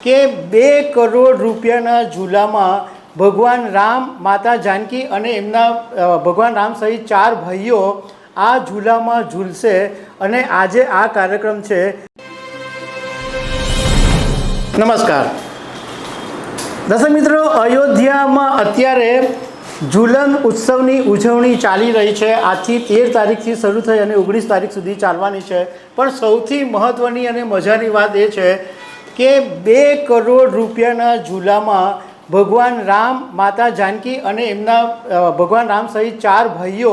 કે બે કરોડ રૂપિયાના ઝૂલામાં ભગવાન રામ, માતા જાનકી અને એમના ભગવાન રામ સહિત ચાર ભાઈઓ આ ઝૂલામાં ઝૂલશે અને આજે આ કાર્યક્રમ છે. નમસ્કાર. દર્શક મિત્રો, અયોધ્યામાં અત્યારે ઝૂલન ઉત્સવની ઉજવણી ચાલી રહી છે. આજથી તેર તારીખથી શરૂ થઈ અને ઓગણીસ તારીખ સુધી ચાલવાની છે. પણ સૌથી મહત્ત્વની અને મજાની વાત એ છે કે બે કરોડ રૂપિયાના ઝૂલામાં ભગવાન રામ, માતા જાનકી અને એમના ભગવાન રામ સહિત ચાર ભાઈઓ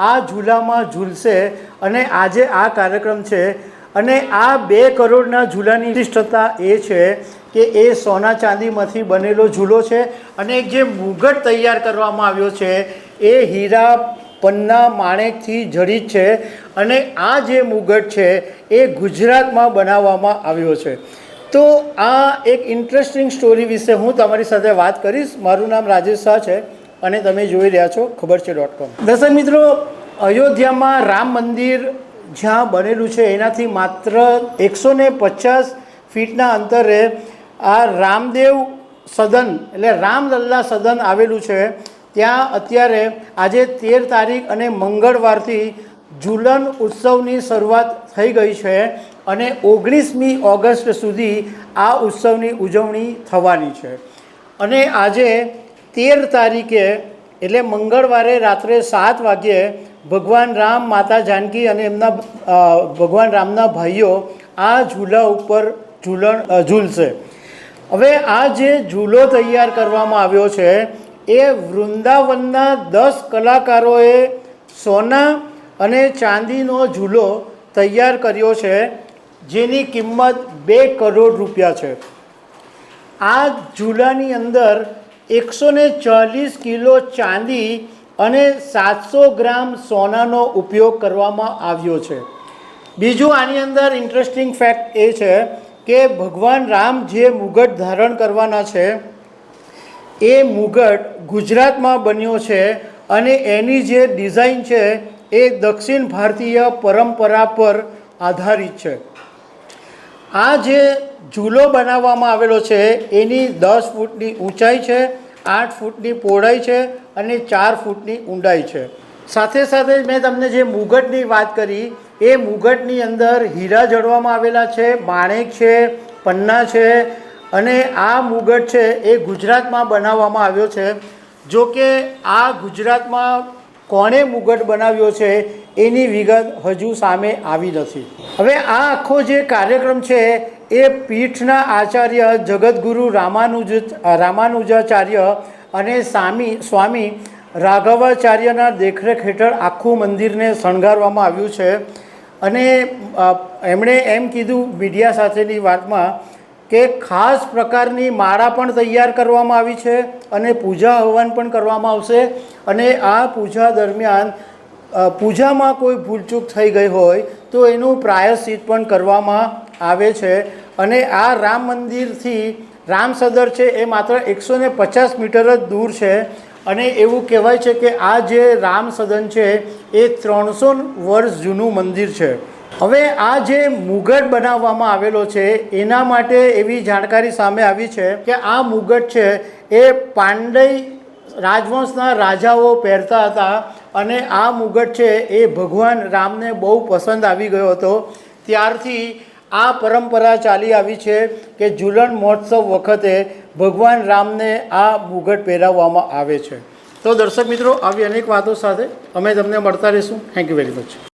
આ ઝૂલામાં ઝૂલશે અને આજે આ કાર્યક્રમ છે. અને આ બે કરોડના ઝૂલાની વિશિષ્ટતા એ છે કે એ સોના ચાંદીમાંથી બનેલો ઝૂલો છે અને જે મુગટ તૈયાર કરવામાં આવ્યો છે એ હીરા પન્ના માણેકથી જડિત છે અને આ જે મુગટ છે એ ગુજરાતમાં બનાવવામાં આવ્યો છે. તો આ એક ઇન્ટરેસ્ટિંગ સ્ટોરી વિશે હું તમારી સાથે વાત કરીશ. મારું નામ રાજેશ શાહ છે અને તમે જોઈ રહ્યા છો ખબર છે ડોટ કોમ દર્શક મિત્રો, અયોધ્યામાં રામ મંદિર જ્યાં બનેલું છે, એનાથી માત્ર એકસો ને પચાસ ફીટના અંતરે આ રામદેવ સદન, એટલે રામલલ્લા સદન આવેલું છે. ત્યાં અત્યારે આજે તેર તારીખ અને મંગળવારથી ઝૂલન ઉત્સવની શરૂઆત થઈ ગઈ છે. અને ઓગણીસમી ઓગસ્ટ સુધી આ ઉત્સવની ઉજવણી થવાની છે. અને આજે તેર તારીખે, એટલે મંગળવારે રાત્રે સાત વાગ્યે ભગવાન રામ માતા જાનકી અને એમના ભગવાન રામના ભાઈઓ આ ઝૂલા ઉપર ઝૂલણ ઝૂલશે. હવે આ જે ઝૂલો તૈયાર કરવામાં આવ્યો છે, એ વૃંદાવનના દસ કલાકારોએ સોના અને ચાંદીનો ઝૂલો તૈયાર કર્યો છે. જેની કિંમત બે કરોડ રૂપિયા છે. આ ઝૂલાની અંદર એકસો ને ચાલીસ કિલો ચાંદી અને સાતસો ગ્રામ સોનાનો ઉપયોગ કરવામાં આવ્યો છે. બીજું આની અંદર ઇન્ટરેસ્ટિંગ ફેક્ટ એ છે કે ભગવાન રામ જે મુગટ ધારણ કરવાના છે, એ મુગટ ગુજરાતમાં બન્યો છે અને એની જે ડિઝાઇન છે એ દક્ષિણ ભારતીય પરંપરા પર આધારિત છે. આ જે ઝૂલો બનાવવામાં આવેલો છે, એની દસ ફૂટની ઊંચાઈ છે, આઠ ફૂટની પહોળાઈ છે અને ચાર ફૂટની ઊંડાઈ છે. સાથે સાથે મેં તમને જે મુગટની વાત કરી, એ મુગટની અંદર હીરા જડવામાં આવેલા છે, માણેક છે, પન્ના છે અને આ મુગટ છે એ ગુજરાતમાં બનાવવામાં આવ્યો છે. જો કે આ ગુજરાતમાં કોણે મુગટ બનાવ્યો છે એની વિગત હજુ સામે આવી નથી. હવે આ આખો જે કાર્યક્રમ છે એ પીઠના આચાર્ય જગતગુરુ રામાનુજ, રામાનુજાચાર્ય અને સ્વામી સ્વામી રાઘવાચાર્યના દેખરેખ હેઠળ આખું મંદિરને શણગારવામાં આવ્યું છે. અને એમણે એમ કીધું મીડિયા સાથેની વાતમાં કે ખાસ પ્રકારની માળા પણ તૈયાર કરવામાં આવી છે અને પૂજા હવન પણ કરવામાં આવશે. અને આ પૂજા દરમિયાન પૂજામાં કોઈ ભૂલચૂક થઈ ગઈ હોય તો એનું પ્રાયશ્ચિત પણ કરવામાં આવે છે. અને આ રામ મંદિરથી રામ સદર છે એ માત્ર એકસો ને પચાસ મીટર જ દૂર છે. અને એવું કહેવાય છે કે આ જે રામ સદન છે એ ત્રણસો વર્ષ જૂનું મંદિર છે. હવે આ જે મુગટ બનાવવામાં આવેલો છે, એના માટે એવી જાણકારી સામે આવી છે કે આ મુગટ છે, એ પાંડય રાજવંશના રાજાઓ પહેરતા હતા અને આ મુગટ છે, એ ભગવાન રામને બહુ પસંદ આવી ગયો હતો. ત્યારથી આ પરંપરા ચાલી આવી છે કે ઝૂલણ મહોત્સવ વખતે ભગવાન રામને આ મુગટ પહેરાવવામાં આવે છે. તો દર્શક મિત્રો, આવી અનેક વાતો સાથે અમે તમને મળતા રહીશું. Thank you very much